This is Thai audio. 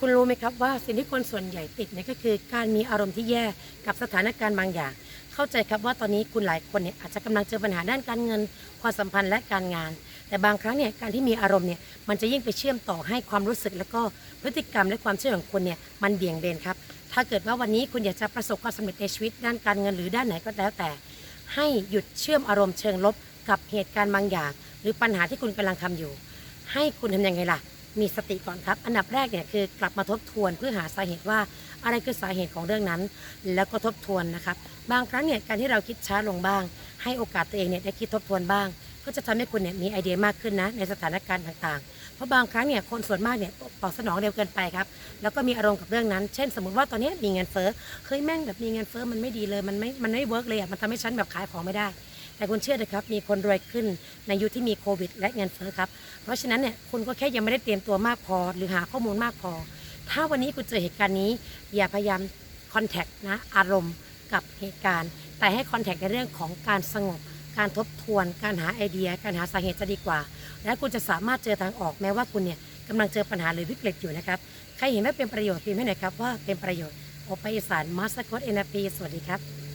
คุณรู้ไหมครับว่าสิ่งที่คนส่วนใหญ่ติดเนี่ยก็คือการมีอารมณ์ที่แย่กับสถานการณ์บางอย่าง เข้าใจครับว่าตอนนี้คุณหลายคนเนี่ยอาจจะกำลังเจอปัญหาด้านการเงิน ความสัมพันธ์และการงาน แต่บางครั้งเนี่ยการที่มีอารมณ์เนี่ยมันจะยิ่งไปเชื่อมต่อให้ความรู้สึก แล้วก็พฤติกรรมและความเชื่อของคุณเนี่ยมันเบี่ยงเบนครับ ถ้าเกิดว่าวันนี้คุณอยากจะประสบความสำเร็จในชีวิตด้านการเงินหรือด้านไหนก็แล้วแต่ ให้หยุดเชื่อมอารมณ์เชิงลบกับเหตุการณ์บางอย่าง หรือปัญหาที่คุณกำลังทำอยู่ ให้คุณทำยังไงล่ะ มีสติก่อนครับ อันดับแรกเนี่ยคือกลับมาทบทวนเพื่อหาสาเหตุว่าอะไรคือสาเหตุของเรื่องนั้น แล้วก็ทบทวนนะครับ บางครั้งเนี่ยการที่เราคิดช้าลงบ้าง ให้โอกาสตัวเองเนี่ยได้คิดทบทวนบ้าง ก็จะทำให้คุณเนี่ยมีไอเดียมากขึ้นนะในสถานการณ์ต่างๆ เพราะบางครั้งเนี่ยคนส่วนมากเนี่ยตอบสนองเร็วเกินไปครับแล้วก็มีอารมณ์กับเรื่องนั้น เช่น สมมติว่าตอนนี้มีเงินเฟ้อเฮ้ยแม่งแบบมีเงินเฟ้อมันไม่ดีเลยมันไม่มันไม่เวิร์กเลยอะมันทำให้ฉันแบบขายของไม่ได้ แต่คุณเชื่อเลยครับ มีคนรวยขึ้นในยุคที่มีโควิด และเงินเฟ้อครับ เพราะฉะนั้นเนี่ยคุณก็แค่ยังไม่ได้เตรียมตัวมากพอ หรือหาข้อมูลมากพอ ถ้าวันนี้คุณเจอเหตุการณ์นี้ อย่าพยายามคอนแทคนะอารมณ์กับเหตุการณ์ แต่ให้คอนแทคในเรื่องของการสงบ การทบทวน การหาไอเดีย การหาสาเหตุจะดีกว่า และคุณจะสามารถเจอทางออกแม้ว่าคุณเนี่ยกำลังเจอปัญหาหรือวิกฤตอยู่นะครับใครเห็นว่าเป็นประโยชน์พิมพ์ให้หน่อยครับว่าเป็นประโยชน์โอไปอีสานมาสเตอร์โค้ดเอ็นพีสวัสดีครับ